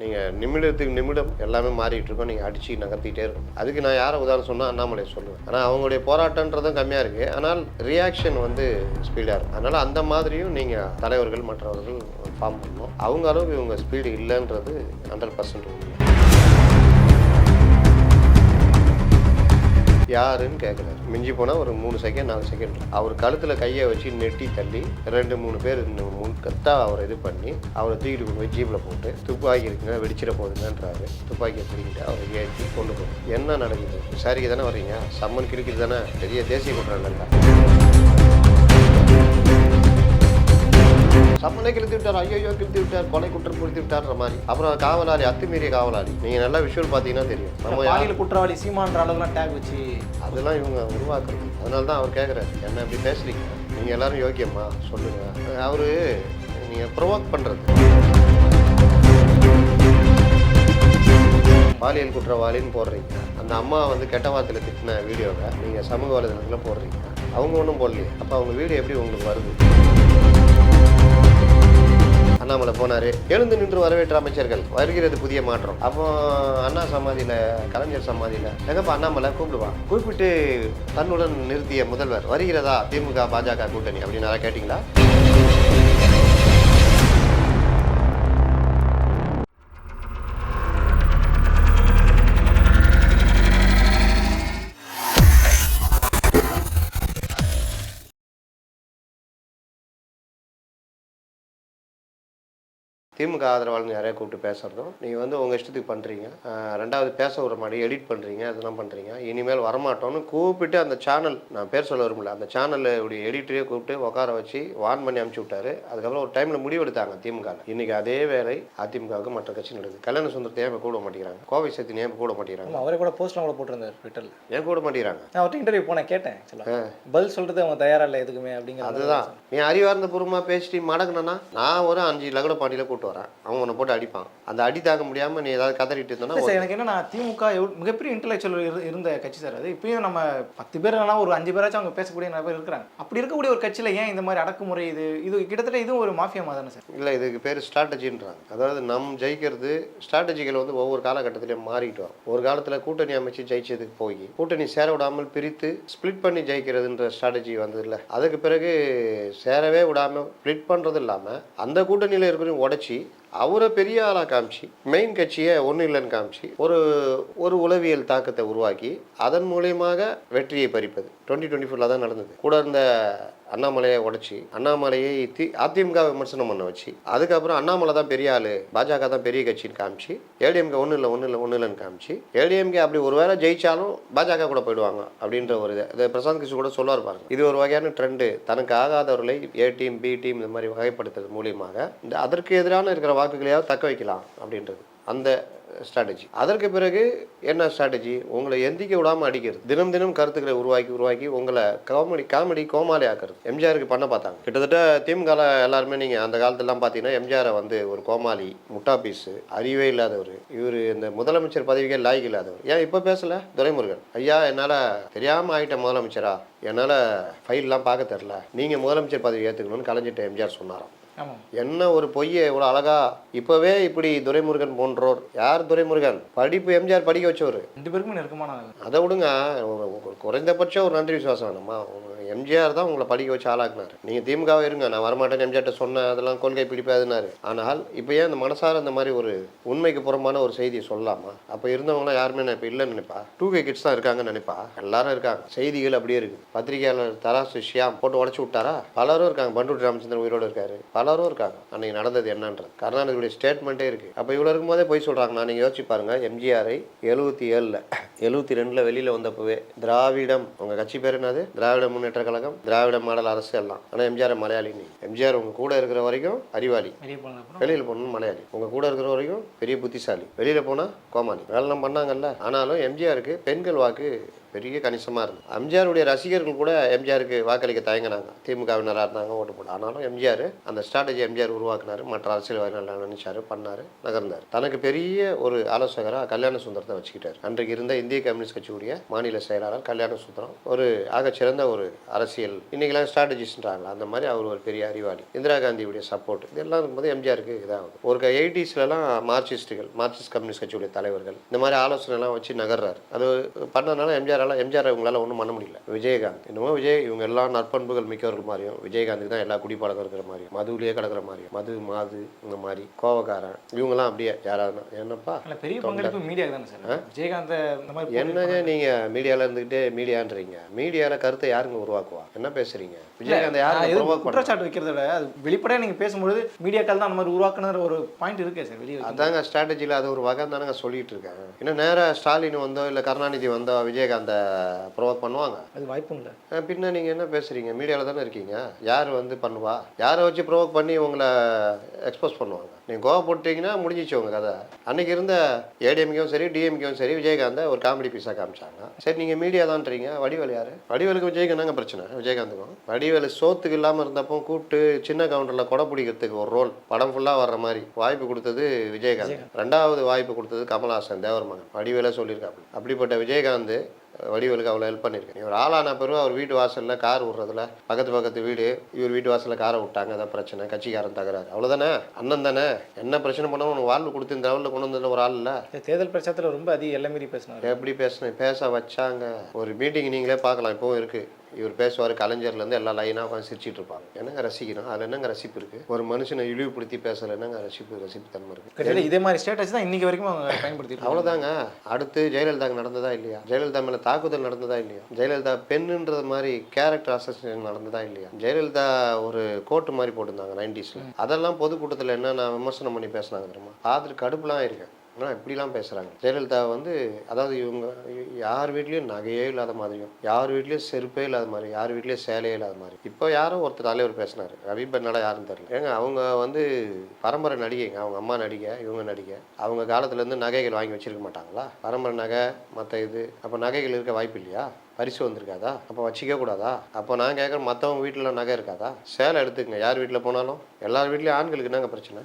நீங்கள் நிமிடத்துக்கு நிமிடம் எல்லாமே மாறிட்டு இருக்கோம் நீங்கள் அடிச்சு நகர்த்திட்டே இருக்கும். அதுக்கு நான் யாரை உதாரணம் சொன்னால் அண்ணாமலை சொல்லுவேன். ஆனால் அவங்களுடைய போராட்டன்றதும் கம்மியாக இருக்குது ஆனால் ரியாக்ஷன் வந்து ஸ்பீடாக இருக்கும் அதனால் அந்த மாதிரியும் நீங்கள் தலைவர்கள் மற்றவர்கள் ஃபார்ம் பண்ணணும். அவங்க அளவுக்கு இவங்க ஸ்பீடு இல்லைன்றது ஹண்ட்ரட் பர்சன்ட் உண்மை. யாருன்னு கேட்குறாரு மிஞ்சி போனால் ஒரு மூணு செகண்ட் நாலு செகண்ட் அவர் கழுத்தில் கையை வச்சு நெட்டி தள்ளி ரெண்டு மூணு பேர் முன்கத்தாக அவரை இது பண்ணி அவரை தூக்கிட்டு கொண்டு போய் ஜீப்பில் போட்டு துப்பாக்கி இருக்குங்க வெடிச்சிட போகுதுங்கன்றாரு துப்பாக்கியை தூக்கிட்டு அவரை ஏற்றி கொண்டு போகும் என்ன நடக்குது? விசாரிக்க தானே வர்றீங்க? சம்மன் கிழக்கிட்டு தானே? பெரிய தேசிய குற்றம் இல்லைங்க சம்மனை கிழித்து விட்டார் ஐயோ கிழித்து விட்டார் கொலை குற்றம் குறித்து விட்டார்ன்ற மாதிரி. அப்புறம் காவலாளி அத்துமீறிய காவலாளி. நீங்கள் நல்லா விஷுவல் பார்த்தீங்கன்னா தெரியும். நம்ம யா- பாலியல் குற்றவாளி சீமான்ற அளவுலாம் டேக் வச்சு அதெல்லாம் இவங்க உருவாக்குறது. அதனால தான் அவர் கேட்குறாரு என்ன இப்படி பேசுறீங்க? நீங்கள் எல்லாரும் யோக்கியம்மா சொல்லுங்க. அவரு நீங்கள் ப்ரொவோக் பண்ணுறது பாலியல் குற்றவாளின்னு போடுறீங்க. அந்த அம்மா வந்து கெட்ட வார்த்தையில் திட்டின வீடியோவை நீங்கள் சமூக வலைதளத்தில் போடுறீங்க. அவங்க ஒன்றும் போடலையே. அப்போ அவங்க வீடியோ எப்படி உங்களுக்கு வருது? அண்ணாமலை போனார். எழுந்து நின்று வரவேற்ற அமைச்சர்கள் வருகிறது புதிய மாற்றம். அப்போ அண்ணா சமாதியில் கலைஞர் சமாதியில் எங்கப்பா அண்ணாமலை கூப்பிடுவான் கூப்பிட்டு தன்னுடன் நிறுத்திய முதல்வர் வருகிறதா? திமுக பாஜக கூட்டணி அப்படின்னு நல்லா கேட்டிங்களா? திமுக ஆதரவாளர் யாரையா கூப்பிட்டு பேசுகிறதும் நீங்கள் வந்து உங்கள் இஷ்டத்துக்கு பண்ணுறீங்க ரெண்டாவது பேச விட மாட்டேங்க எடிட் பண்ணுறீங்க அதெல்லாம் பண்ணுறீங்க இனிமேல் வரமாட்டோம்னு கூப்பிட்டு அந்த சேனல் நான் பேர் சொல்ல விரும்பல அந்த சேனலில் உடைய எடிட்டரே கூப்பிட்டு உட்கார வச்சு வான் பண்ணி அனுப்பிச்சு விட்டாரு. அதுக்கப்புறம் ஒரு டைமில் முடிவெடுத்தாங்க திமுக இன்னைக்கு அதே வேலை அதிமுகவுக்கு மற்ற கட்சி நடக்குது. கல்யாண சுந்தரத்தை ஏன் கூட மாட்டேங்கிறாங்க? கோவை சத்தின் ஏன் கூட மாட்டேங்கிறாங்க? அவரே கூட போஸ்ட்லாம் கூட போட்டிருந்தார் ட்விட்டரில் ஏன் கூட மாட்டேங்கிறாங்க? நான் அவர்கிட்ட இன்டர்வியூ போனேன் கேட்டேன் பதில் சொல்றது அவங்க தயாரா இல்லை எதுக்குமே அப்படிங்கிற மாதிரி அதுதான். நீ அறிவார்ந்த பூர்வமாக பேசிட்டு மடக்குனா நான் ஒரு அஞ்சு லகட பாட்டியில் கூட்டு வரேன் அவன் உன்னை போட்டு அடிப்பான். அந்த அடி தாங்க முடியாமல் நீ ஏதாவது கதறிட்டு இல்ல இருந்தோன்னா சார் எனக்கு என்னன்னா திமுக மிகப்பெரிய இன்டெலெக்சுவல் இருந்த கட்சி சார் அது. இப்பயும் நம்ம பத்து பேர் இல்லைனா ஒரு அஞ்சு பேராச்சும் அவங்க பேசக்கூடிய நிறைய பேர் இருக்கிறாங்க. அப்படி இருக்கக்கூடிய ஒரு கட்சியில ஏன் இந்த மாதிரி அடக்குமுறை இது? இது கிட்டத்தட்ட இதுவும் ஒரு மாஃபியா தானே சார்? இல்லை இதுக்கு பேர் ஸ்ட்ராட்டஜின்றாங்க அதாவது நம் ஜெயிக்கிறது ஸ்ட்ராட்டஜிகள் வந்து ஒவ்வொரு காலகட்டத்திலையும் மாறிட்டு வரும். ஒரு காலத்தில் கூட்டணி அமைச்சு ஜெயிச்சதுக்கு போய் கூட்டணி சேர விடாமல் பிரித்து ஸ்ப்ளிட் பண்ணி ஜெயிக்கிறதுன்ற ஸ்ட்ராட்டஜி வந்ததில்ல. அதுக்கு பிறகு சேரவே விடாமல் ஸ்ப்ளிட் பண்ணுறது இல்லாமல் அந்த கூட்டணியில் இருக்கிறவங்க உடச்சி அவரை பெரிய ஆளாக காமிச்சு மெயின் கட்சியை ஒன்றும் இல்லைன்னு காமிச்சு ஒரு ஒரு உளவியல் தாக்கத்தை உருவாக்கி அதன் மூலியமாக வெற்றியை பறிப்பது. டுவெண்ட்டி டுவெண்ட்டி ஃபோரில் தான் நடந்தது. கூட இருந்த அண்ணாமலையை உடைச்சி அண்ணாமலையை தி அதிமுக விமர்சனம் பண்ண வச்சு அதுக்கப்புறம் அண்ணாமலை தான் பெரிய ஆளு பாஜக தான் பெரிய கட்சின்னு காமிச்சு ஏடிஎம்கே ஒன்றும் இல்லை ஒன்றும் இல்லை ஒன்றும் இல்லைன்னு காமிச்சு ஏடிஎம்கே அப்படி ஒரு வேளை ஜெயிச்சாலும் பாஜக கூட போயிடுவாங்க அப்படின்ற ஒரு இது. இது பிரசாந்த் கிஷோர் கூட சொல்லுவார் பாருங்க. இது ஒரு வகையான ட்ரெண்டு தனக்கு ஆகாதவர்களை ஏ டீம் பி டீம் இந்த மாதிரி வகைப்படுத்துறது மூலியமாக இந்த அதற்கு எதிரான இருக்கிற வாக்குகளையாவது தக்க வைக்கலாம் அப்படின்றது. அந்த ஸ்ட்ராட்டஜி அதற்கு பிறகு என்ன ஸ்ட்ராட்டஜி உங்களை எந்திக்க விடாமல் அடிக்கிறது. தினம் தினம் கருத்துக்களை உருவாக்கி உருவாக்கி உங்களை காமெடி காமெடி கோமாளி ஆக்குறது. எம்ஜிஆருக்கு பண்ண பார்த்தாங்க. கிட்டத்தட்ட திமுக எல்லாருமே நீங்கள் அந்த காலத்துலலாம் பார்த்தீங்கன்னா எம்ஜிஆரை வந்து ஒரு கோமாளி முட்டா பீஸு அறிவே இல்லாதவர். இவர் இந்த முதலமைச்சர் பதவிக்கே லாய்க்கு இல்லாதவர். ஏன் இப்போ பேசல? துரைமுருகன். ஐயா என்னால் தெரியாமல் ஆகிட்டேன் முதலமைச்சரா? என்னால் ஃபைல்லாம் பார்க்க தெரில. நீங்கள் முதலமைச்சர் பதவி ஏற்றுக்கணும்னு கலைஞர்கிட்ட எம்ஜிஆர் சொன்னாராம். என்ன ஒரு பொய்யை இவ்வளோ அழகா இப்போவே இப்படி துரைமுருகன் போன்றோர். யார் துரைமுருகன்? படிப்பு எம்ஜிஆர் படிக்க வச்சவர். ரெண்டு பேருக்குமே நெருக்கமான அதை விடுங்க குறைந்தபட்சம் ஒரு நன்றி விசுவாசம் வேணுமா? எம்ஜிஆர் தான் உங்களை படிக்க வச்சு ஆளாக்குனாரு. நீங்கள் திமுகவே இருங்க நான் வரமாட்டேன்னு எம்ஜிஆர்ட்ட சொன்னேன் அதெல்லாம் கொள்கை பிடிப்பாதுனாரு ஆனால் இப்போ ஏன் அந்த மனசார இந்த மாதிரி ஒரு உண்மைக்கு புறம்பான ஒரு செய்தியை சொல்லலாமா அப்போ இருந்தவங்களாம் யாருமே நான் இப்போ இல்லைன்னு நினைப்பா? டூ கே கிட்ஸ் தான் இருக்காங்கன்னு நினைப்பா? எல்லாரும் இருக்காங்க. செய்திகள் அப்படியே இருக்கு. பத்திரிகையாளர் தராசு ஷியாம் போட்டு உடச்சி விட்டாரா? பலரும் இருக்காங்க. பண்டூர் ராமச்சந்திரன் உயிரோடு இருக்காரு. பலரும் இருக்காங்க. அன்னைக்கு நடந்தது என்னன்றது. கருணாநிதியுடைய ஸ்டேட்மெண்ட்டே இருக்கு. அப்போ இவ்வளோ இருக்கும்போதே போய் சொல்கிறாங்க நான் நீங்கள் யோசிச்சு பாருங்க. எம்ஜிஆரை எழுபத்தி ஏழில் எழுபத்தி ரெண்டில் வெளியில் வந்தப்பவே திராவிடம் உங்கள் கட்சி பேர் என்னது? திராவிட முன்னேற்ற கழகம் திராவிட மாடல் அரசு எல்லாம். ஆனால் எம்ஜிஆர் மலையாளி நீ. எம்ஜிஆர் உங்க கூட இருக்கிற வரைக்கும் அறிவாளி. வெளியில் போகணும் மலையாளி. உங்க கூட இருக்கிற வரைக்கும் பெரிய புத்திசாலி. வெளியில போனா கோமாளி. வேலைலாம் பண்ணாங்கல்ல. ஆனாலும் எம்ஜிஆருக்கு பெண்கள் வாக்கு பெரிய கணிசமாக இருந்தது. எம்ஜிஆருடைய ரசிகர்கள் கூட எம்ஜிஆருக்கு வாக்களிக்க தயங்கினாங்க. திமுகவினராக இருந்தாங்க ஓட்டு போட ஆனாலும் எம்ஜிஆர் அந்த ஸ்ட்ராட்டஜி எம்ஜிஆர் உருவாக்குனாரு. மற்ற அரசியல்வாதிகள் நினைச்சாரு பண்ணாரு நகர்ந்தார். தனக்கு பெரிய ஒரு ஆலோசகராக கல்யாண சுந்தரத்தை வச்சுக்கிட்டார். அன்றைக்கு இருந்த இந்திய கம்யூனிஸ்ட் கட்சியுடைய மாநில செயலாளர் கல்யாண சுந்தரம் ஒரு ஆகச்சிறந்த ஒரு அரசியல். இன்னைக்கெல்லாம் ஸ்ட்ராட்டஜிஸ்ன்றாங்களா அந்த மாதிரி அவர் ஒரு பெரிய அறிவாளி. இந்திரா காந்தியுடைய சப்போர்ட் இதெல்லாம் இருக்கும்போது எம்ஜிஆருக்கு இதாகுது. ஒரு எயிட்டிஸ்லலாம் மார்க்சிஸ்டுகள் மார்க்சிஸ்ட் கம்யூனிஸ்ட் கட்சியுடைய தலைவர்கள் இந்த மாதிரி ஆலோசனைலாம் வச்சு நகர்றாரு. அது பண்ணதுனால எம்ஜிஆரால எம்ஜிஆர் இவங்களால ஒன்றும் பண்ண முடியல. விஜயகாந்த். என்னமோ விஜய் இவங்க எல்லாம் நற்பண்புகள் மிக்கவர்கள் மாதிரியும் விஜயகாந்துக்கு தான் எல்லா குடிப்பழக்கம் இருக்கிற மாதிரியும் மதுவிலேயே கிடக்கிற மாதிரியும் மது மாது இந்த மாதிரி கோவக்காரன் இவங்கெல்லாம் அப்படியே யாராவது என்னப்பா பெரிய பங்களிப்பு மீடியா தானே சார்? விஜயகாந்த் என்னங்க நீங்க மீடியால இருந்துகிட்டே மீடியான்றீங்க மீடியால கருத்தை யாருங்க உருவாக்குவா? என்ன பேசுறீங்க? விஜயகாந்த் பண்ண குற்றச்சாட்டு வைக்கிறத விட அது வெளிப்படையா நீங்க பேசும்பொழுது மீடியாக்கள் தான் அந்த மாதிரி உருவாக்குன ஒரு பாயிண்ட் இருக்கே சார் வெளியே. அதாங்க ஸ்ட்ராட்டஜியில் அது ஒரு வகை தானங்க சொல்லிட்டு இருக்கேன். இன்னும் நேராக ஸ்டாலின் வந்தோ இல்லை கருணாநிதி வந்தோ விஜயகாந்தை ப்ரொவோக் பண்ணுவாங்க? அது வாய்ப்பும் இல்லை. பின்ன நீங்கள் என்ன பேசுகிறீங்க மீடியாவில் தானே இருக்கீங்க. யார் வந்து பண்ணுவா? யாரை வச்சு ப்ரொவோக் பண்ணி உங்களை எக்ஸ்போஸ் பண்ணுவாங்க? நீங்கள் கோவா போட்டீங்கன்னா முடிஞ்சிச்சு உங்கள் கதை. அன்னைக்கு இருந்த ஏடிஎம்கேவும் சரி டிஎம்கேவும் சரி விஜயகாந்தை ஒரு காமெடி பீஸாக காமிச்சாங்க. சரி நீங்கள் மீடியா தான்றீங்க. வடிவேல் யார்? வடிவேலுக்கு விஜய்க்கு என்னங்க பிரச்சனை? விஜயகாந்துக்கும். வடிவேலு சோத்துக்கு இல்லாமல் இருந்தப்போ கூப்பிட்டு சின்ன கவுண்டரில் கொடை பிடிக்கிறதுக்கு ஒரு ரோல் படம் ஃபுல்லாக வர்ற மாதிரி. வாய்ப்பு கொடுத்தது விஜயகாந்த். ரெண்டாவது வாய்ப்பு கொடுத்தது கமல்ஹாசன் தேவர் மகன் வடிவேலே சொல்லியிருக்காப்புல அப்படிப்பட்ட விஜயகாந்த் வடிவேலுக்கு அவ்வளோ ஹெல்ப் பண்ணியிருக்கேன். இவர் ஆளான பிறகு அவர் வீட்டு வாசலில் கார் விட்றதுல பக்கத்து பக்கத்து வீடு இவர் வீட்டு வாசலில் காரை விட்டாங்க. அதான் பிரச்சனை. கட்சிக்காரன் தகராறு. அவ்வளோதானே அண்ணன் தானே? என்ன பிரச்சனை பண்ணாலும் உனக்கு வாழ்வு கொடுத்து இந்த லெவலில் கொண்டு வந்ததில் ஒரு ஆள் இல்லை. தேர்தல் பிரச்சாரத்தில் ரொம்ப அதிக எல்லை மீறி பேசினார் எப்படி பேசினேன் பேச வச்சாங்க. ஒரு மீட்டிங் நீங்களே பார்க்கலாம். இப்போவும் இருக்குது இவர் பேசுவார் கலைஞர்லேருந்து எல்லா லைனாக உட்காந்து சிரிச்சிட்டு இருப்பாங்க என்னங்க ரசிக்கணும் அதில் என்னங்க ரசிப்பு இருக்குது ஒரு மனுஷனை இழிவுபடுத்தி பேசல என்னங்க ரசிப்பு ரசிப்பு தன்மை இருக்குது கிட்டத்தட்ட இதே மாதிரி ஸ்டேட்டஸ் தான் இன்னைக்கு வரைக்கும் அவங்க இருக்காங்க. அவ்வளோதாங்க அடுத்து ஜெயலலிதாக்கு நடந்ததா இல்லையா? ஜெயலலிதா மேலே தாக்குதல் நடந்ததா இல்லையா? ஜெயலலிதா பெண்ணுன்றது மாதிரி கேரக்டர் அசோசியேஷன் நடந்ததா இல்லையா? ஜெயலலிதா ஒரு கோட்டு மாதிரி போட்டிருந்தாங்க நைன்டிஸில் அதெல்லாம் பொதுக்கூட்டத்தில் என்ன நான் விமர்சனம் பண்ணி பேசினாங்க தெரியுமா? பார்த்துட்டு கடுப்புலாம் இருக்கேன் ஆனால் இப்படிலாம் பேசுகிறாங்க ஜெயலலிதா வந்து அதாவது இவங்க யார் வீட்லேயும் நகையே இல்லாத மாதிரியும் யார் வீட்லேயும் செருப்பே இல்லாத மாதிரி யார் வீட்லேயும் சேலையே இல்லாத மாதிரி இப்போ யாரோ ஒருத்தர் தலைவர் பேசினார். ரவி பெண்ணாடா யாருன்னு தெரியல. ஏங்க அவங்க வந்து பரம்பரை நடிகைங்க. அவங்க அம்மா நடிகை இவங்க நடிகை. அவங்க காலத்துலேருந்து நகைகள் வாங்கி வச்சுருக்க மாட்டாங்களா? பரம்பரை நகை மற்ற இது. அப்போ நகைகள் இருக்க வாய்ப்பு இல்லையா? பரிசு வந்திருக்காதா? அப்போ வச்சிக்க கூடாதா அப்போ நான் கேட்குறேன் மற்றவங்க வீட்டில் நகை இருக்காதா? சேலை எடுத்துக்கங்க. யார் வீட்டில் போனாலும்? எல்லார் வீட்லேயும் ஆண்களுக்கு என்னங்க பிரச்சனை?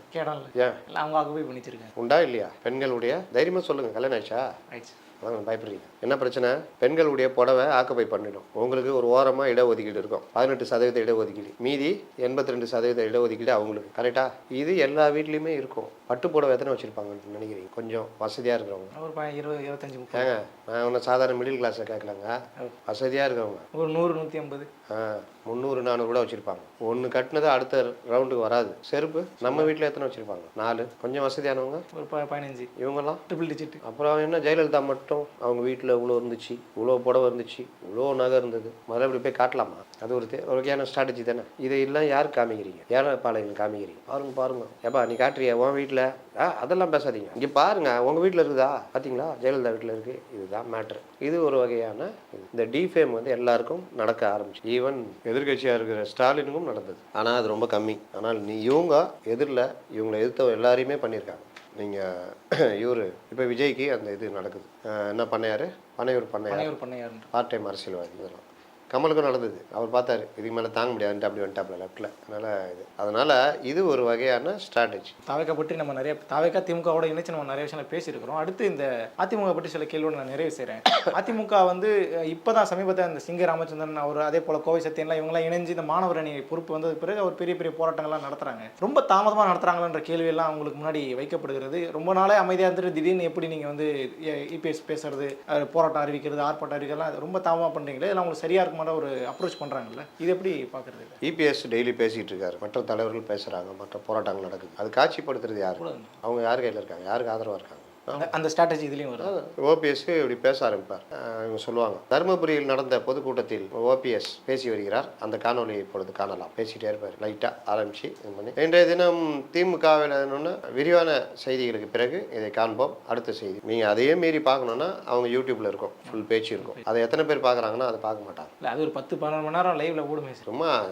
ஏன்? அவங்க ஆக்குபை பண்ணிச்சிருக்காங்க உண்டா இல்லையா? பெண்களுடைய? தைரியமாக சொல்லுங்கள் கல்யாணம் ஆயிடுச்சா? ஆயிடுச்சு. அதான் பயப்படுறீங்க. என்ன பிரச்சனை? பெண்களுடைய புடவை ஆக்குப்பை பண்ணிடும். உங்களுக்கு ஒரு ஓரமாக இடஒதுக்கீடு இருக்கும். பதினெட்டு சதவீத இடஒதுக்கீடு. மீதி எண்பத்தி ரெண்டு சதவீத இடஒதுக்கீடு அவங்களுக்கு. கரெக்டா இது எல்லா வீட்லேயுமே இருக்கும். பட்டு புடவை எத்தனை வச்சுருப்பாங்கன்னு நினைக்கிறீங்க? கொஞ்சம் வசதியாக இருக்கிறவங்க. ஒரு ப- இருபது இருபத்தஞ்சு ஏங்க நான் ஒன்றும் சாதாரண மிடில் கிளாஸில் கேட்கலங்க. வசதியாக இருக்கிறவங்க. ஒரு நூறு நூற்றி ஐம்பது. ஆ. முந்நூறு நானூறு கூட வச்சுருப்பாங்க. ஒன்று கட்டினது அடுத்த ரவுண்டுக்கு வராது. செருப்பு நம்ம வீட்டில் எத்தனை வச்சுருப்பாங்க? நாலு. கொஞ்சம் வசதியானவங்க? ஒரு பதினஞ்சு. இவங்கெல்லாம்? ட்ரிபிள் டிஜிட் அப்புறம் என்ன? ஜெயலலிதா மட்டும். அவங்க வீட்டில் இவ்வளோ இருந்துச்சு இவ்வளோ புடவை இருந்துச்சு இவ்வளோ நகை இருந்தது. முதல்ல இப்படி போய் காட்டலாமா? அது ஒரு வகையான ஸ்ட்ராட்டஜி தானே. இதை எல்லாம் யாருக்கு காமிக்கிறீங்க? ஏழை பாளையம் காமிக்கிறீங்க. பாருங்க பாருங்க. ஏப்பா நீ காட்டுறியா? உன் வீட்டில் ஆ அதெல்லாம் பேசாதீங்க. இங்கே பாருங்க உங்கள் வீட்டில் இருக்குதா? பார்த்தீங்களா ஜெயலலிதா வீட்டில் இருக்குது இதுதான் மேட்ரு இது ஒரு வகையான. இந்த டிஃபேம் வந்து எல்லாருக்கும் நடக்க ஆரம்பிச்சு. ஈவன் எதிர்க்கட்சியாக இருக்கிற ஸ்டாலினுக்கும் நடந்தது. ஆனால் அது ரொம்ப கம்மி. ஆனால் நீ இவங்க எதிரில் இவங்களை எதிர்த்த எல்லாரையுமே பண்ணியிருக்காங்க. நீங்கள் இவர் இப்போ விஜய்க்கு அந்த இது நடக்குது. அஹ் என்ன பண்ணையார்? பண்ணையூர் பண்ணையார். பனையூர் பண்ணையாருன்ற பார்ட் டைம் அரசியல்வாதி இதெல்லாம் கமலுக்கும் நடந்தது. அவர் பார்த்தாரு இதுக்கு மேலே தாங்க முடியாதுன்ட்டு அப்படி வந்துட்டாப்ல லெஃப்ட்டில் அதனால் இது. அதனால் இது ஒரு வகையான ஸ்ட்ராட்டஜி தாவேக்கா பற்றி நம்ம நிறைய தாவேக்கா திமுகவோட இணைச்சு நம்ம நிறைய விஷயங்களை பேசியிருக்கிறோம். அடுத்து இந்த அதிமுக பற்றி சில கேள்வியோட நான் நிறைவு செய்கிறேன் அதிமுக வந்து இப்போ தான் சமீபத்தில் இந்த சிங்க ராமச்சந்திரன் அவர் அதே போல் கோவை சத்தியன்லாம் இவங்களாம் இணைஞ்சு இந்த மாணவர் அணி பொறுப்பு வந்ததுக்கு பிறகு அவர் பெரிய பெரிய போராட்டங்கள்லாம் நடத்துறாங்க. ரொம்ப தாமதமாக நடத்துகிறாங்களன்ற கேள்வியெல்லாம் அவங்களுக்கு முன்னாடி வைக்கப்படுகிறது. ரொம்ப நாளே அமைதியாக இருந்துட்டு திடீர்னு எப்படி நீங்கள் வந்து இபிஎஸ் பேசுறது போராட்டம் அறிவிக்கிறது ஆர்ப்பாட்டம் அறிவிக்கிறதுலாம் ரொம்ப தாமதமாக பண்ணுறீங்களே இதெல்லாம் உங்களுக்கு சரியாக இருக்குமா இருக்குமாற ஒரு அப்ரோச் பண்ணுறாங்கல்ல இது எப்படி பார்க்குறது இபிஎஸ் டெய்லி பேசிகிட்டு இருக்காரு. மற்ற தலைவர்கள் பேசுகிறாங்க மற்ற போராட்டங்கள் நடக்குது. அது காட்சிப்படுத்துறது யார்? அவங்க யார் கையில் இருக்காங்க? யாருக்கு ஆதரவாக இருக்காங்க? அந்த- ஸ்ட்ராட்டஜி இதுலேயும் வருது. ஓபிஎஸ் இப்படி பேச ஆரம்பிப்பார். இவங்க சொல்லுவாங்க. தருமபுரியில் நடந்த பொதுக்கூட்டத்தில் ஓபிஎஸ் பேசி வருகிறார். அந்த காணொலியை இப்பொழுது காணலாம். பேசிட்டே இருப்பார். லைட்டாக ஆரம்பிச்சு இது பண்ணி. இன்றைய தினம் திமுகவில் விரிவான செய்திகளுக்கு பிறகு இதை காண்போம். அடுத்த செய்தி. நீங்கள் அதையே மீறி பார்க்கணுன்னா அவங்க யூடியூப்ல இருக்கும். ஃபுல் பேச்சு இருக்கும். அதை எத்தனை பேர் பார்க்குறாங்கன்னா அதை பார்க்க மாட்டாங்க. இல்லை அது ஒரு பத்து பதினொரு மணி நேரம் லைவ்ல ஓடுமே சும்மா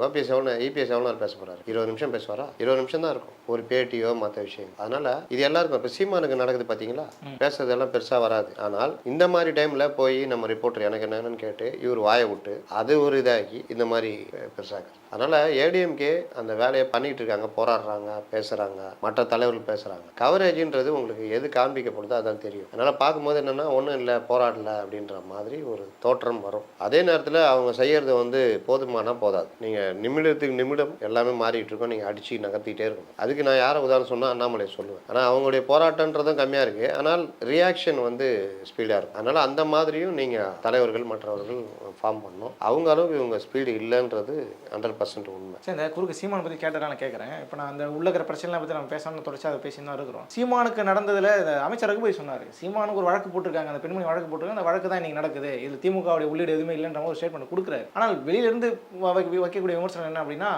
ஓபிஎஸ் எவ்வளோ இபிஎஸ் எவ்வளோ பேச போறாரு? இருபது நிமிஷம் பேசுவாரா? இருபது நிமிஷம் தான் இருக்கும். ஒரு பேட்டியோ மற்ற விஷயம் அதனால இது எல்லாருக்கும் இப்போ சீமானுக்கு நடக்குது பார்த்தீங்களா? பேசுறதெல்லாம் பெருசாக வராது. ஆனால் இந்த மாதிரி டைமில் போய் நம்ம ரிப்போர்ட்டர் எனக்கு என்னன்னு கேட்டு இவர் வாயை விட்டு அது ஒரு இதாகி இந்த மாதிரி பெருசாக அதனால ஏடிஎம்கே அந்த வேலையை பண்ணிட்டு இருக்காங்க போராடுறாங்க பேசுறாங்க மற்ற தலைவர்கள் பேசுறாங்க. கவரேஜ்ன்றது உங்களுக்கு எது காண்பிக்கப்படுதோ அதான் தெரியும். அதனால பார்க்கும்போது என்னன்னா ஒன்றும் இல்லை போராடல அப்படின்ற மாதிரி ஒரு தோற்றம் வரும். அதே நேரத்தில் அவங்க செய்யறது வந்து போதுமானா போதாது. நீங்க நிமிடத்துக்கு நிமிடம் எல்லாமே மாறிட்டு இருக்கோம். நீங்க அடிச்சு நகர்த்திட்டே இருக்கணும். அதுக்கு நான் யாரை உதாரணம் சொன்னா அண்ணாமலை சொல்லுவேன். ஆனால் அவங்களுடைய போராட்டன்றதும் கம்மியா இருக்கு. ஆனால் ரியாக்ஷன் வந்து ஸ்பீடா இருக்கும் அதனால அந்த மாதிரியும் நீங்க தலைவர்கள் மற்றவர்கள் ஃபார்ம் பண்ணணும். அவங்க அளவுக்கு இவங்க ஸ்பீடு இல்லைன்றது ஹண்ட்ரட் பர்சன்ட் உண்மை. சரி இந்த குறுக்கு சீமான் பற்றி கேட்டதா நான் கேட்குறேன். இப்போ நான் அந்த உள்ள இருக்கிற பிரச்சனை பற்றி நம்ம பேசாமல் தொடர்ச்சி அதை பேசி தான் இருக்கிறோம். சீமானுக்கு நடந்ததில் அமைச்சருக்கு போய் சொன்னார். சீமானுக்கு ஒரு வழக்கு போட்டிருக்காங்க. அந்த பெண்மணி வழக்கு போட்டிருக்காங்க. அந்த வழக்கு தான் இன்னைக்கு நடக்குது. இது திமுகவுடைய உள்ளீடு எதுவுமே இல்லைன்ற ஒரு ஸ்டேட்மெண்ட் கொடுக்குறாரு. ஆனால் வெளியிலிருந்து வைக்கக்கூடிய விமர்சனம் என்ன அப்படின்னா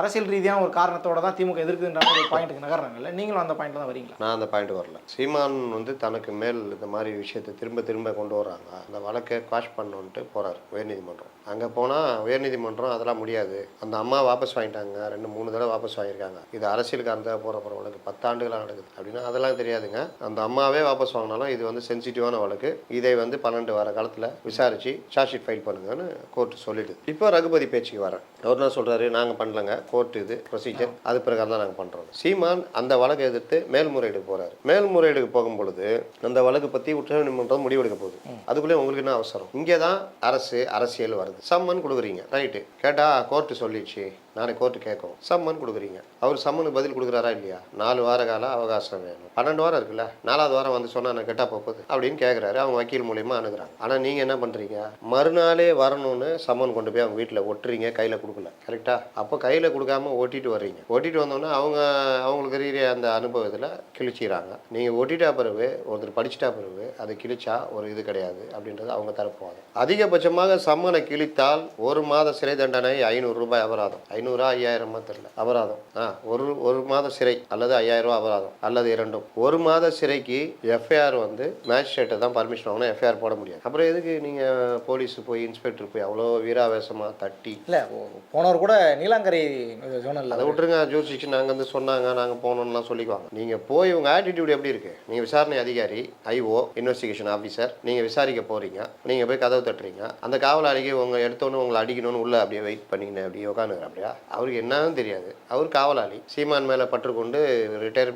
அரசியல் ரீதியான ஒரு காரணத்தோட தான் திமுக எதிர்க்குதுன்ற ஒரு பாயிண்ட்டுக்கு நகர்றாங்கல்ல. நீங்களும் அந்த பாயிண்ட்ல தான் வரீங்களா? நான் அந்த பாயிண்ட் வரல. சீமான் வந்து தனக்கு மேல் இந்த மாதிரி விஷயத்தை திரும்ப திரும்ப கொண்டு வர்றாங்க. அந்த வழக்கை குவாஷ் பண்ணுன்ட்டு போகிறார் உயர்நீதிமன்றம். அங்கே போனால் உயர்நீதிமன்றம் அதெல்லாம் முடியாது. அந்த அம்மா வாபஸ் வாங்கிட்டாங்க. ரெண்டு மூணு தடவை வாபஸ் வாங்கியிருக்காங்க. இது அரசியல் காரணத்தில் போகிற போகிற வழக்கு. பத்தாண்டுகளாக நடக்குது. அப்படின்னா அதெல்லாம் தெரியாதுங்க. அந்த அம்மாவே வாபஸ் வாங்கினாலும் இது வந்து சென்சிட்டிவான வழக்கு. இதை வந்து பன்னெண்டு வார காலத்தில் விசாரித்து சார்ஜ் ஷீட் ஃபைல் பண்ணுங்கன்னு கோர்ட்டு சொல்லிடுது. இப்போ ரகுபதி பேச்சுக்கு வரேன். அவர் என்ன சொல்கிறாரு நாங்கள் பண்ணலங்க. கோர்ட்டு இது ப்ரொசீஜர் அது பிரகாரம் தான் நாங்கள் பண்ணுறோம் சீமான் அந்த வழக்கை எதிர்த்து மேல்முறையீடு போகிறார் மேல்முறையீடு முடிவெடுக்க போகும் பொழுது அந்த வழக்கு பற்றி உச்சநீதிமன்றம் முடிவெடுக்க போகுது. அதுக்குள்ளே உங்களுக்கு என்ன அவசரம்? இங்கே தான் அரசு அரசியல் வருது. சம்மன் கொடுக்குறீங்க. ரைட்டு. கேட்டா கோர்ட்டு சொல்லிடுச்சு. நாளை கோர்ட்டு கேட்கும். சம்மன் கொடுக்குறீங்க. அவர் சம்மனுக்கு பதில் கொடுக்குறாரா இல்லையா? நாலு வார கால அவகாசம் வேணும். பன்னெண்டு வாரம் இருக்குல்ல. நாலாவது வாரம் வந்து சொன்னா நான் கெட்டா போகுது அப்படின்னு கேட்குறாரு அவங்க வக்கீல் மூலியமா அணுகுறாங்க. ஆனால் நீங்கள் என்ன பண்ணுறீங்க மறுநாளே வரணும்னு சம்மன் கொண்டு போய் அவங்க வீட்டில் ஒட்டுறீங்க கையில் கொடுக்கல. கரெக்டா? அப்போ கையில் கொடுக்காம ஓட்டிட்டு வர்றீங்க. ஓட்டிட்டு வந்தோடனே அவங்க அவங்களுக்கு இருக்கிற அந்த அனுபவத்தில் கிழிச்சிக்கிறாங்க நீங்கள் ஒட்டிட்டா பிறகு ஒருத்தர் படிச்சுட்டா பிறகு அதை கிழிச்சா ஒரு இது கிடையாது அப்படின்றது அவங்க தரப்புவாங்க அதிகபட்சமாக சம்மனை கிழித்தால் ஒரு மாத சிறை தண்டனை ஐநூறு ரூபாய் அபராதம். ஐநூறு ஐயாயிரமா தெரியல. அபராதம். ஆ ஒரு ஒரு மாத சிறை அல்லது ஐயாயிரம் ரூபாய் அபராதம் அல்லது இரண்டும். ஒரு மாத சிறைக்கு எஃப்ஐஆர் வந்து மேஜிஸ்ட்ரேட்டை தான் பர்மிஷன் வாங்கணும். எஃப்ஐஆர் போட முடியாது. அப்புறம் எதுக்கு நீங்கள் போலீஸ் போய் இன்ஸ்பெக்டர் போய் அவ்வளோ வீராவேசமாக தட்டி? இல்லை போனவர் கூட நீலாங்கரை ஜோனல் அதை விட்டுருங்க. ஜூரிஸ்டிக்ஷன் நாங்கள் வந்து சொன்னாங்க நாங்கள் போகணும்லாம் சொல்லிக்குவாங்க. நீங்கள் போய் உங்கள் ஆட்டிடியூட் எப்படி இருக்கு? நீங்கள் விசாரணை அதிகாரி ஐஓ இன்வெஸ்டிகேஷன் ஆஃபீஸர் நீங்கள் விசாரிக்க போறீங்க. நீங்கள் போய் கதவு தட்டுறீங்க. அந்த காவலாளிக்கு உங்கள் எடுத்தோன்னு உங்களை அடிக்கணும்னு உள்ள அப்படியே வெயிட் பண்ணிக்கின்னு அப்படியே உட்காந்துக்கிற அப்படியா அவருக்கு என்னன்னு தெரியாது. அவர் காவலாளி. சீமான் மேலே பற்றுக்கொண்டு retire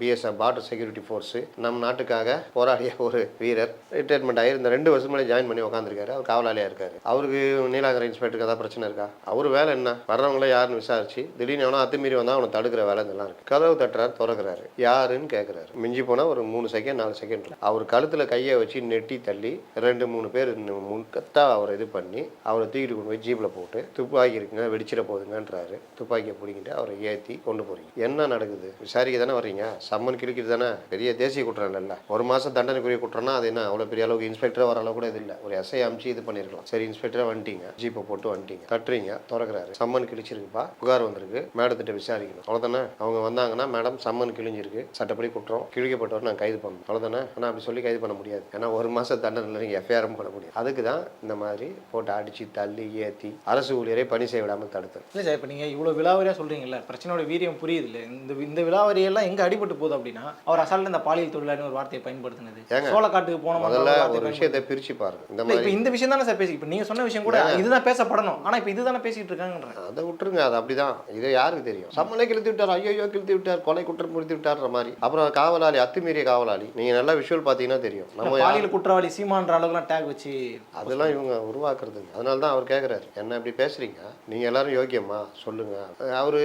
BSF border security force நம் நாட்டுக்காக போராடிய ஒரு வீரர். ரிட்டையர்மெண்ட் ஆகி இந்த ரெண்டு வருஷம் ஜாயின் பண்ணி உட்காந்துருக்காரு அவர் காவலாளியாக இருக்காரு. அவருக்கு நீலாங்கரை இன்ஸ்பெக்டருக்கு ஏதாவது பிரச்சனை இருக்கா? அவர் வேலை என்ன? வர்றவங்கள யாருன்னு விசாரிச்சு திடீர்னு எவனோ அத்துமீறி வந்தால் அவனை தடுக்கிற வேலை இதெல்லாம் இருக்கு. கதவு தட்டுறாரு திறக்கிறாரு. யாருன்னு கேட்குறாரு மிஞ்சி போனால் ஒரு மூணு செகண்ட் நாலு செகண்ட் அவர் கழுத்தில் கையை வச்சு நெட்டி தள்ளி ரெண்டு மூணு பேர் முன்கத்தா அவரை இது பண்ணி அவரை தூக்கிட்டு கொண்டு போய் ஜீப்பில் போட்டு துப்பாக்கி இருக்குங்க வெடிச்சிட போகுதுங்கன்றாரு துப்பாக்கியை பிடிக்கிட்டு அவரை ஏற்றி கொண்டு போகிறீங்க என்ன நடக்குது? விசாரிக்க தானே வர்றீங்க? சம்மன் கிழிக்கிறது தானே? பெரிய தேசிய குற்றம் இல்லை ஒரு மாதம் தண்டனைக்குரிய குற்றம்னா அது என்ன? அவ்வளோ பெரிய அளவுக்கு இன்ஸ்பெக்டராக வர அளவு கூட இது இல்லை. ஒரு எஸ்ஐ அமிச்சு இது பண்ணியிருக்கலாம் சரி இன்ஸ்பெக்டராக வந்துட்டீங்க. ஜீப்பை போட்டு வந்துட்டீங்க. தட்டுறீங்க. திறக்கிறாரு. சம்மன் கிழிச்சிருக்குப்பா. புகார் வந்திருக்கு. மேடத்திட்ட விசாரிக்கணும். அவ்வளோதானே அவங்க வந்தாங்கன்னா மேடம் சம்மன் கிழிஞ்சிருக்கு. சட்டப்படி குற்றம். கிழிக்கப்பட்டவர் நான் கைது பண்ணணும். அவ்வளோதானே ஆனால் அப்படி சொல்லி கைது பண்ண முடியாது. ஏன்னா ஒரு மாதம் தண்டனை நீங்கள் எஃப்ஐஆரும் பண்ண முடியாது. அதுக்கு தான் இந்த மாதிரி போட்டு அடித்து தள்ளி ஏற்றி அரசு ஊழியரை பணி செய்ய விடாமல் தடுத்தது. இல்லை சார் இப்போ நீங்கள் இவ்வளோ விலாவரியாக சொல்கிறீங்கல்ல பிரச்சனையோட வீரியம் புரியுது இல்லை இந்த இந்த விலாவரியெல்லாம் எங்கே அடிபட்டு போகுது அப்படின்னா அவர் அசால்ட்டு இந்த பாலியல் தொழிலாளி ஒரு வார்த்தையை பயன்படுத்தினது. சோளக்காட்டுக்கு போன முதல்ல ஒரு விஷயத்தை பிரிச்சு பாருங்க. இந்த மாதிரி இப்போ இந்த விஷயம் தானே சார் பேசி இப்போ நீங்கள் சொன்ன விஷயம் கூட இதுதான் பேசப்படணும். ஆனால் இப்போ இதுதானே பேசிட்டு இருக்காங்கன்ற அதை விட்டுருங்க அது அப்படிதான். இது யாருக்கு தெரியும்? சம்மளை கிழித்து விட்டார்? ஐயோ கிழித்து விட்டார். கொலை குற்றம் முடித்து விட்டார்ன்ற மாதிரி. அப்புறம் காவலாளி அத்துமீறிய காவலாளி. நீங்க நல்லா விஷுவல் பார்த்தீங்கன்னா தெரியும். நம்ம பாலியல் குற்றவாளி சீமான்ற அளவுக்குலாம் டேக் வச்சு அதெல்லாம் இவங்க உருவாக்குறதுங்க. அதனால தான் அவர் கேட்குறாரு என்ன இப்படி பேசுறீங்க? நீங்க எல்லாரும் யோக்கியமா விஷயமா சொல்லுங்கள் அவர்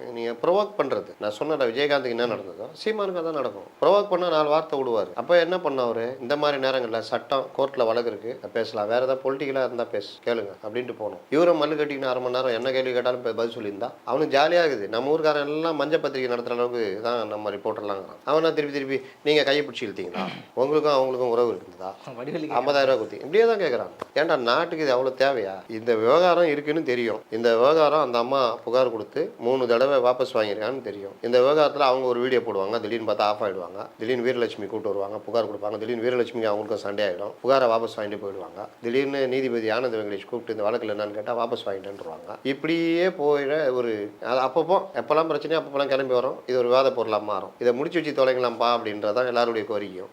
நீங்க ப்ரொவோக் பண்றது. நான் சொன்னேன் விஜயகாந்துக்கு என்ன நடந்ததோ சீமானுக்கு தான் நடக்கும். ப்ரொவோக் பண்ணா நாலு வார்த்தை விடுவார். அப்போ என்ன பண்ண அவரு? இந்த மாதிரி நேரங்கள்ல சட்டம் கோர்ட்ல வழக்கு இருக்கு பேசலாம். வேற ஏதாவது பொலிட்டிக்கலாக இருந்தா பேசு கேளுங்க அப்படின்ட்டு போகணும் இவரும் மல்லு கட்டிக்கின்னு அரை மணி நேரம் என்ன கேள்வி கேட்டாலும் ப- பதில் சொல்லியிருந்தா அவனுக்கு ஜாலியாக இருக்குது. நம்ம ஊர்க்காரன் எல்லாம் மஞ்சள் பத்திரிக்கை நடத்துற அளவுக்கு தான் நம்ம ரிப்போர்ட்டர்லாம் அவனா திருப்பி திருப்பி நீங்க கையை பிடிச்சி இழுத்தீங்களா? உங்களுக்கும் அவங்களுக்கும் உறவு இருக்குதா வடிவலி ஐம்பதாயிரம் ரூபாய் குத்தி. இப்படியே தான் கேட்குறாங்க ஏன்டா நாட்டுக்கு இது அவ்வளோ தேவையா? இந்த விவகாரம் இருக்குன்னு தெரியும். இந்த விவகாரம் அந்த அம்மா புகார் கொடுத்து மூணு தடவை தடவை வாபஸ் வாங்கியிருக்கான்னு தெரியும். இந்த விவகாரத்தில் அவங்க ஒரு வீடியோ போடுவாங்க. திடீர்னு பார்த்தா ஆஃப் ஆகிடுவாங்க திடீர்னு வீரலட்சுமி கூட்டு வருவாங்க. புகார் கொடுப்பாங்க. திடீர்னு வீரலட்சுமி அவங்களுக்கும் சண்டே ஆகிடும் புகாரை வாபஸ் வாங்கிட்டு போயிடுவாங்க. திடீர்னு நீதிபதி ஆனந்த வெங்கடேஷ் கூப்பிட்டு இந்த வழக்கில் என்னன்னு கேட்டால் வாபஸ் வாங்கிட்டேன்ருவாங்க. இப்படியே போயிட ஒரு அது அப்பப்போ எப்போல்லாம் பிரச்சனையோ அப்பப்போலாம் கிளம்பி வரும். இது ஒரு விவாத பொருளாக மாறும். இதை முடிச்சு வச்சு தொலைங்களாம்ப்பா அப்படின்றதான் எல்லாருடைய கோரிக்கையும்.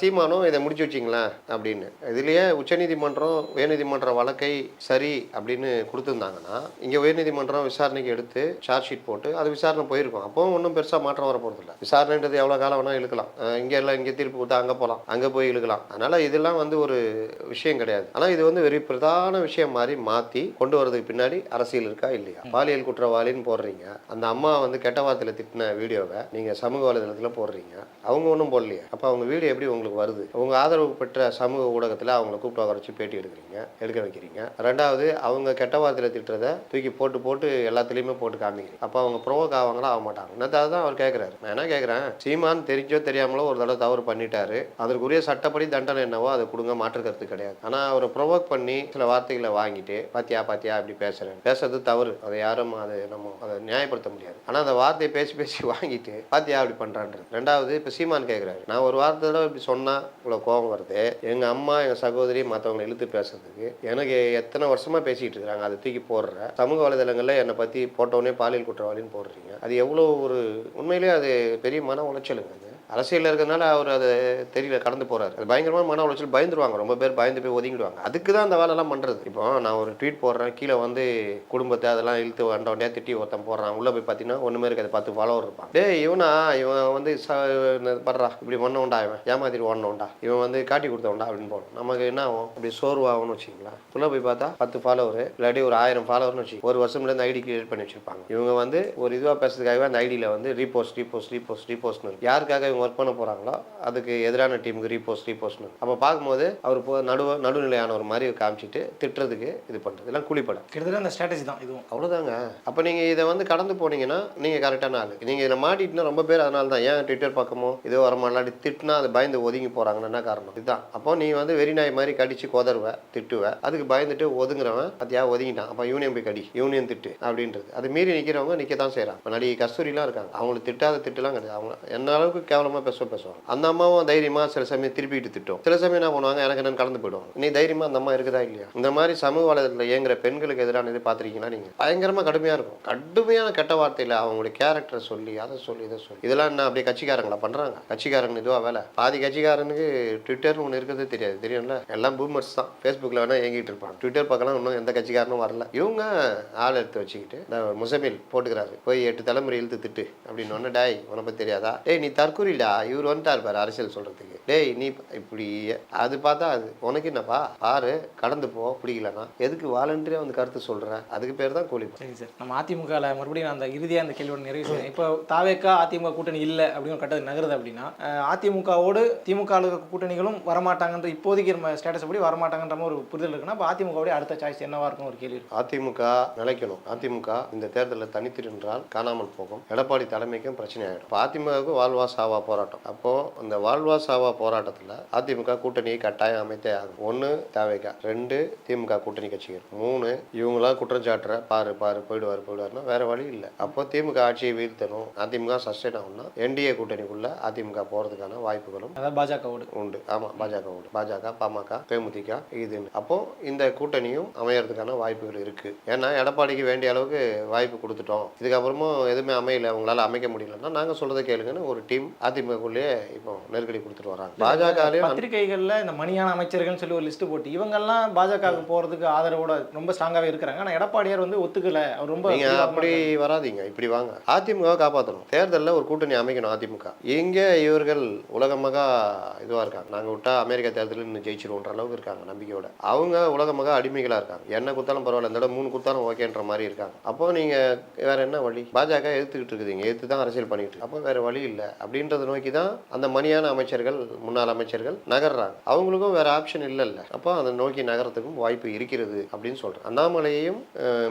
சீமானும் இதை முடிச்சு வச்சிங்களேன் அப்படின்னு. இதுலேயே உச்சநீதிமன்றம் உயர்நீதிமன்ற வழக்கை சரி அப்படின்னு கொடுத்துருந்தாங்கன்னா இங்கே உயர்நீதிமன்றம் விசாரணைக்கு எடுத்து சார்ஜ் ஷீட் போட்டு அது விசாரணை போயிருக்கும். அப்போ ஒன்றும் பெருசாக மாற்றம் வர போகிறது இல்லை விசாரணைன்றது எவ்வளோ காலம் வேணால் இழுக்கலாம். இங்கே எல்லாம் இங்கே தீர்ப்பு கொடுத்தா அங்கே போகலாம் அங்கே போய் இழுக்கலாம். அதனால் இதெல்லாம் வந்து ஒரு விஷயம் கிடையாது. ஆனால் இது வந்து வெறி பிரதான விஷயம் மாதிரி மாற்றி கொண்டு வரதுக்கு பின்னாடி அரசியல் இருக்கா இல்லையா? பாலியல் குற்றவாளின்னு போடுறீங்க. அந்த அம்மா வந்து கெட்ட வார்த்தையில் திட்டின வீடியோவை நீங்கள் சமூக வலைதளத்தில் போடுறீங்க. அவங்க ஒன்றும் போடலையே. அப்போ அவங்க வீடியோ எப்படி உங்களுக்கு வருது? உங்கள் ஆதரவு பெற்ற சமூக ஊடகத்தில் அவங்கள கூப்பிட்டு உட்கார வச்சு பேட்டி எடுக்கிறீங்க எடுக்க வைக்கிறீங்க. ரெண்டாவது அவங்க கெட்ட வார்த்தையில் திட்டுறதை தூக்கி போட்டு போட்டு எல்லாத்துலேயுமே போட்டு காமிக்கிறீங்க. அப்போ அவங்க ப்ரோவோக் ஆவாங்களா ஆக மாட்டாங்க. நான் தான் அவர் கேட்குறாரு நான் என்ன கேட்குறேன் சீமான் தெரிஞ்சோ தெரியாமலோ ஒரு தடவை தவறு பண்ணிட்டாரு. அதற்குரிய சட்டப்படி தண்டனை என்னவோ அதை கொடுங்க மாற்று கருத்து கிடையாது. ஆனால் அவரை ப்ரொவோக் பண்ணி சில வார்த்தைகளை வாங்கிட்டு பாத்தியா பாத்தியா அப்படி பேசுறேன். பேசுறது தவறு. அதை யாரும் அதை நம்ம அதை நியாயப்படுத்த முடியாது. ஆனால் அந்த வார்த்தையை பேசி பேசி வாங்கிட்டு பாத்தியா அப்படி பண்ணுறான்றது ரெண்டாவது இப்போ சீமான் கேட்குறாரு நான் ஒரு வார்த்தை தடவை இப்படி சொன்னால் இவ்வளோ கோபம் வருது. எங்கள் அம்மா எங்கள் சகோதரி மற்றவங்களை இழுத்து பேசுறதுக்கு எனக்கு எத்தனை வருஷமாக பேசிகிட்டு இருக்காங்க அதை தூக்கி போடுற சமூக வலைதளங்களில் என்னை பற்றி போட்டோன்னே பாலியல் குற்றவாளின்னு போடுறீங்க அது எவ்வளோ ஒரு உண்மையிலேயே அது பெரிய மன உளைச்சலுங்க அது அரசியலில் இருக்கிறதுனால அவர் அதை தெரியல கடந்து போகிறார் அது பயங்கரமான மன உளைச்சல் பயந்துருவாங்க. ரொம்ப பேர் பயந்து போய் ஒதுங்கிடுவாங்க. அதுக்கு தான் அந்த வேலைலாம் பண்ணுறது இப்போ நான் ஒரு ட்வீட் போடுறேன் கீழே வந்து குடும்பத்தை அதெல்லாம் இழுத்து வண்ட வண்டியாக திட்டி ஒருத்தன் போடுறான். உள்ளே போய் பார்த்தீங்கன்னா ஒன்றுமே இருக்காது பத்து ஃபாலோவர் இருப்பான். டே இவனா இவன் வந்து ச படுறா இப்படி பண்ணோண்டா இவன்? ஏமாத்திட்டு ஓடணும்டா இவன் வந்து காட்டி கொடுத்தவன்டா அப்படின்னு போகணும் நமக்கு என்ன ஆகும்? அப்படி சோர்வாகும்னு வச்சுக்கலாம் உள்ளே போய் பார்த்தா பத்து ஃபாலோவர் இல்லாட்டி ஒரு ஆயிரம் ஃபாலோவர்னு வச்சு ஒரு வருஷம்லேருந்து ஐடி கிரியேட் பண்ணி வச்சிருப்பாங்க. இவங்க வந்து ஒரு இதுவாக பேசுறதுக்காகவே அந்த ஐடியில் வந்து ரீபோஸ்ட் ரீபோஸ்ட் ரீபோஸ்ட் ரீபோஸ்ட்னு யாருக்காக இவங்க ஒர்க் பண்ண போகிறாங்களோ அதுக்கு எதிரான டீமுக்கு ரீபோஸ்ட் ரீபோஸ்ட்னு. அப்போ பார்க்கும்போது அவர் போ நடுவ நடுநிலையான ஒரு மாதிரி காமிச்சிட்டு திட்டுறதுக்கு இது பண்ணுறது எல்லாம் கூலிப்படம் கிட்டத்தட்ட அந்த ஸ்ட்ராட்டஜி தான் இதுவும். அவ்வளோதாங்க அப்போ நீங்கள் இதை வந்து கடந்து போனீங்கன்னா நீங்கள் கரெக்டான ஆளு. நீங்கள் இதில் மாட்டிட்டுனா ரொம்ப பேர் அதனால தான். ஏன் ட்விட்டர் பக்கமோ இதோ வரமாட்டாடி திட்டுனா அது பயந்து ஒதுங்கி போகிறாங்கன்னு என்ன காரணம்? இதுதான். அப்போ நீ வந்து வெறி நாய் மாதிரி கடிச்சு கொதறுவ திட்டுவ. அதுக்கு பயந்துட்டு ஒதுங்குறவன் பார்த்தியா ஒதுங்கிட்டான். அப்போ யூனியன் போய் கடி. யூனியன் திட்டு அப்படின்றது. அது மீறி நிற்கிறவங்க நிற்க தான் செய்கிறாங்க இப்போ நடிகை கஸ்தூரிலாம் இருக்காங்க. அவங்களுக்கு திட்டாத திட்டுலாம் கிடையாது. அவங்க என்ன அளவுக்கு கேவலமாக பேச பேசுவாங்க அந்த அம்மாவும் தைரியமாக சில சமயம் திருப்பிட்டு திட்டும். சில சமயம் என்ன பண்ணுவாங்க? எனக்கு என்னன்னு கலந்து போயிடுவாங்க. நீ தைரியமாக அந்த அம்மா இருக்குதா இல்லையா? இந்த மாதிரி சமூக வலைதளத்தில் இயங்குற பெண்களுக்கு எதிரான இது பார்த்துருக்கீங்களா நீங்கள் பயங்கரமாக கடுமையாக இருக்கும். கடுமையான கெட்ட வார்த்தையில் அவங்களுடைய கேரக்டரை சொல்லி அதை சொல்லி இதை சொல்லி. இதெல்லாம் என்ன அப்படியே கட்சிக்காரங்களா பண்ணுறாங்க கட்சிக்காரங்க இதுவா வேலை? பாதி கட்சிக்காரனுக்கு ட்விட்டர்னு ஒன்று இருக்கிறது தெரியாது. தெரியும்ல? எல்லாம் பூமர்ஸ் தான். ஃபேஸ்புக்கில் வேணால் இயங்கிட்டு இருப்பாங்க. ட்விட்டர் பக்கம்லாம் இன்னும் எந்த கட்சிக்காரனும் வரல. இவங்க ஆள் எடுத்து வச்சுக்கிட்டு இந்த முசமில் போட்டுக்கிறாரு. போய் எட்டு தலைமுறை இழுத்து திட்டு. அப்படின்னு ஒன்று டாய் உனக்கு தெரியாதா? டேய் நீ தற்கூரிடா இவர் வந்துட்டார் பாரு அரசியல் சொல்கிறதுக்கு டேய் நீ இப்படி அது பார்த்தா அது உனக்கு என்னப்பா? பாரு கடந்து போ பிடிக்கலனா எதுக்கு வாலண்டியராக வந்து கருத்து சொல்கிற அதுக்கு பேர் தான் கூலி சரி சார் நம்ம அதிமுகவில் மறுபடியும் நான் அந்த இறுதியாக அந்த கேள்வியோட நிறைவு செய்யணும் இப்போ தாவேக்கா அதிமுக கூட்டணி இல்லை அப்படின்னு கட்டது நகருது அப்படின்னா அதிமுகவோடு திமுக கூட்டணிகளும் வரமாட்டாங்கன்ற இப்போதைக்கு நம்ம ஸ்டேட்டஸ் படி வரமாட்டாங்கன்ற ஒரு புரிதல் இருக்குன்னா அப்போ அதிமுகவுடைய அடுத்த சாய்ஸ் என்னவா இருக்கும் ஒரு கேள்வி அதிமுக நிலைக்கணும். அதிமுக இந்த தேர்தலில் தனித்து நின்றால் காணாமல் போகும். எடப்பாடி தலைமைக்கும் பிரச்சனை ஆகிடும் இப்போ அதிமுகவுக்கு வாழ்வா சாவா போராட்டம். அப்போ அந்த வாழ்வா சாவா போராட்டத்தில் அதிமுக கூட்டணியை கட்டாயம் அமைத்தே ஆகும். ஒன்று தேவைக்கா ரெண்டு திமுக கூட்டணி கட்சிகள். மூணு இவங்களாம் குற்றம் சாட்டுற பாரு பாரு போயிடுவார் போயிடுவார்னா வேற வழி இல்லை. அப்போ திமுக ஆட்சியை வீழ்த்தணும் அதிமுக சஸ்டெயின் ஆகணும்னா என்டிஏ கூட்டணிக்குள்ள அதிமுக போகிறதுக்கான வாய்ப்புகளும் பாஜகவோடு உண்டு. ஆமா பாஜகவோடு பாஜக பாமக தேமுதிக இதுன்னு. அப்போ இந்த கூட்டணியும் அமையறதுக்கான வாய்ப்புகள் இருக்கு. ஏன்னா எடப்பாடிக்கு வேண்டிய அளவுக்கு வாய்ப்பு கொடுத்துட்டோம். இதுக்கப்புறமும் எதுவுமே அமையல அவங்களால அமைக்க முடியலன்னா நாங்க சொல்றதை கேளுங்கன்னு ஒரு டீம் அதிமுகக்குள்ளேயே இப்போ நெருக்கடி கொடுத்துட்டு வராங்க. பாஜகலையும் பத்திரிகைகளில் இந்த மணியான அமைச்சர்கள்னு சொல்லி ஒரு லிஸ்ட் போட்டு இவங்கெல்லாம் பாஜகவுக்கு போகிறதுக்கு ஆதரவோட ரொம்ப ஸ்ட்ராங்காகவே இருக்கிறாங்க. ஆனால் எடப்பாடியார் வந்து ஒத்துக்கல. அவர் ரொம்ப நீங்க பிடிவாதமா அப்படி வராதீங்க. இப்படி வாங்க. அதிமுக காப்பாற்றணும் தேர்தலில் ஒரு கூட்டணி அமைக்கணும் அதிமுக. இங்க இவர்கள் உலகமாக இதுவா இருக்காங்க? நாங்க விட்டா அமெரிக்கா தேர்தலில் இன்னும் ஜெயிச்சிருவோன்ற அளவுக்கு இருக்காங்க நம்பிக்கையோட. அவங்க உலகமாக அடிமைகளா இருக்காங்க. என்ன குத்தாலும் பரவாயில்ல. இந்த மூணு குத்தாலும் ஓகேன்ற மாதிரி இருக்காங்க. அப்போ நீங்க வேற என்ன வழி? பாஜக எதிர்த்துக்கிட்டு இருக்குதுங்க. எதிர்த்து தான் அரசியல் பண்ணிட்டு. அப்போ வேற வழி இல்லை. அப்படின்றத நோக்கி தான் அந்த மணியான அமைச்சர்கள் முன்னாள் அமைச்சர்கள் நகர்றாங்க. அவங்களுக்கும் வேற ஆப்ஷன் இல்லைல்ல. அப்போ அதை நோக்கி நகரத்துக்கும் வாய்ப்பு இருக்கிறது அப்படின்னு சொல்றேன் அண்ணாமலையையும்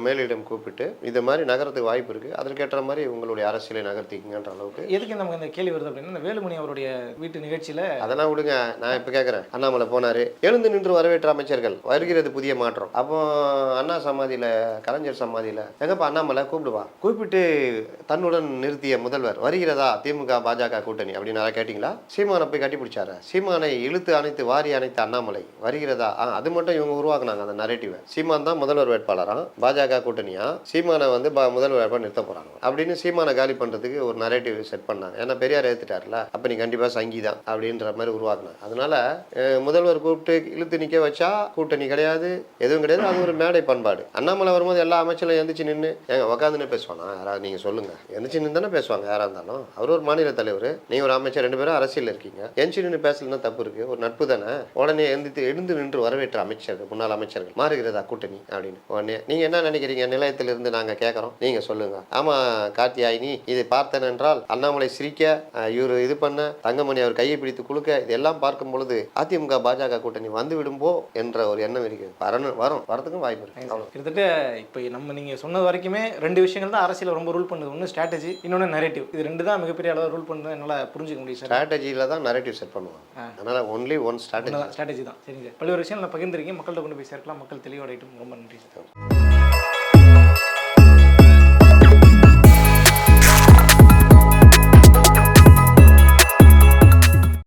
மேலிடம் கூப்பிட்டு இது மாதிரி நகரத்துக்கு வாய்ப்பு இருக்கு. அதற்கேற்ற மாதிரி உங்களுடைய அரசியலை நகர்த்திக்கங்கன்ற அளவுக்கு எதுக்கு நமக்கு இந்த கேள்வி வருது அப்படின்னா வேலுமணி அவருடைய வீட்டு நிகழ்ச்சியில அதெல்லாம் விடுங்க. நான் இப்போ கேட்குறேன் அண்ணாமலை போனாரு. எழுந்து நின்று வரவேற்ற அமைச்சர்கள் வருகிறது புதிய மாற்றம். அப்போ அண்ணா சமாதியில கலைஞர் சமாதியில எங்கப்பா அண்ணாமலை கூப்பிடுவா கூப்பிட்டு தன்னுடன் நிறுத்திய முதல்வர் வருகிறதா? திமுக பாஜக கூட்டணி. அப்படின்னு யாராவது கேட்டிங்களா? சீமானை போய் கட்டி பிடிச்சாரு? சீமானை இழுத்து அணைத்து வாரி அணைத்து அண்ணாமலை வருகிறதா? ஆ அது மட்டும் இவங்க உருவாக்குனாங்க அந்த நரேட்டிவை சீமான் தான் முதல்வர் வேட்பாளராம் பாஜக கூட்டணியா? சீமானை வந்து முதல்வர் வேட்பாளர் நிறுத்த போறாங்க அப்படின்னு சீமானை காலி பண்றதுக்கு ஒரு நரேட்டிவ் செட் பண்ணாங்க. ஏன்னா பெரியார் ஏத்துட்டார்ல அப்ப நீ கண்டிப்பா சங்கிதான் அப்படின்ற மாதிரி உருவாக்குனாங்க. அதனால முதல்வர் கூப்பிட்டு இழுத்து நிக்க வச்சா கூட்டணி கிடையாது எதுவும் கிடையாது. அது ஒரு மேடை பண்பாடு. அண்ணாமலை வரும்போது எல்லா அமைச்சரும் எந்திரிச்சு நின்று ஏங்க உட்காந்துன்னு பேசுவானா? யாராவது நீங்க சொல்லுங்க. எந்திரிச்சு நின்று தானே பேசுவாங்க யாரா இருந்தாலும். அவர் ஒரு மாநில தலைவர். நீ ஒரு அமைச்சர் ரெண்டு பேரும் அரசியல் இருக்கீங்க. எஞ்சி நின்று பேசலன்னா தப்பு இருக்கு. ஒரு நட்பு தானே? உடனே எழுந்து எழுந்து நின்று வரவேற்ற அமைச்சர்கள் முன்னாள் அமைச்சர்கள் மாறுகிறதா கூட்டணி அப்படின்னு. உடனே நீங்க என்ன நினைக்கிறீங்க? நிலையத்திலிருந்து நாங்க கேட்கறோம் நீங்க சொல்லுங்க. ஆமா கார்த்தியாயினி இதை பார்த்தேன் என்றால் அண்ணாமலை சிரிக்க இவர் இது பண்ண தங்கமணி அவர் கையை பிடித்து குலுக்க இதெல்லாம் பார்க்கும் பொழுது அதிமுக பாஜக கூட்டணி வந்து விடும்போ என்ற ஒரு எண்ணம் இருக்கிறது வரணும் வரும். வரதுக்கும் வாய்ப்பு இருக்கு. கிட்டத்தட்ட இப்போ நம்ம நீங்க சொன்னது வரைக்குமே ரெண்டு விஷயங்கள் தான் அரசியல் ரொம்ப ரூல் பண்ணுது. ஒன்று ஸ்ட்ராட்டஜி இன்னொன்று நெரேட்டிவ் இது ரெண்டு தான் மிகப்பெரிய அளவு ரூல் பண்ணுறது என்னால் புரிஞ்சுக்க முடியும் சார். ஸ்ட்ராட்டஜியில தான் நரேட்டிவ் செட் பண்ணுவாங்க. அதனால ஒன்லி ஒன் ஸ்ட்ராட்டஜி ஸ்ட்ராட்டஜி தான். சரிங்க சார். பல்வேறு விஷயங்கள் நான் பகிர்ந்திருக்கேன் மக்கள்கிட்ட கொண்டு போய் சேர்க்கலாம். மக்கள் தெளிவடையட்டும். ரொம்ப நன்றி சார்.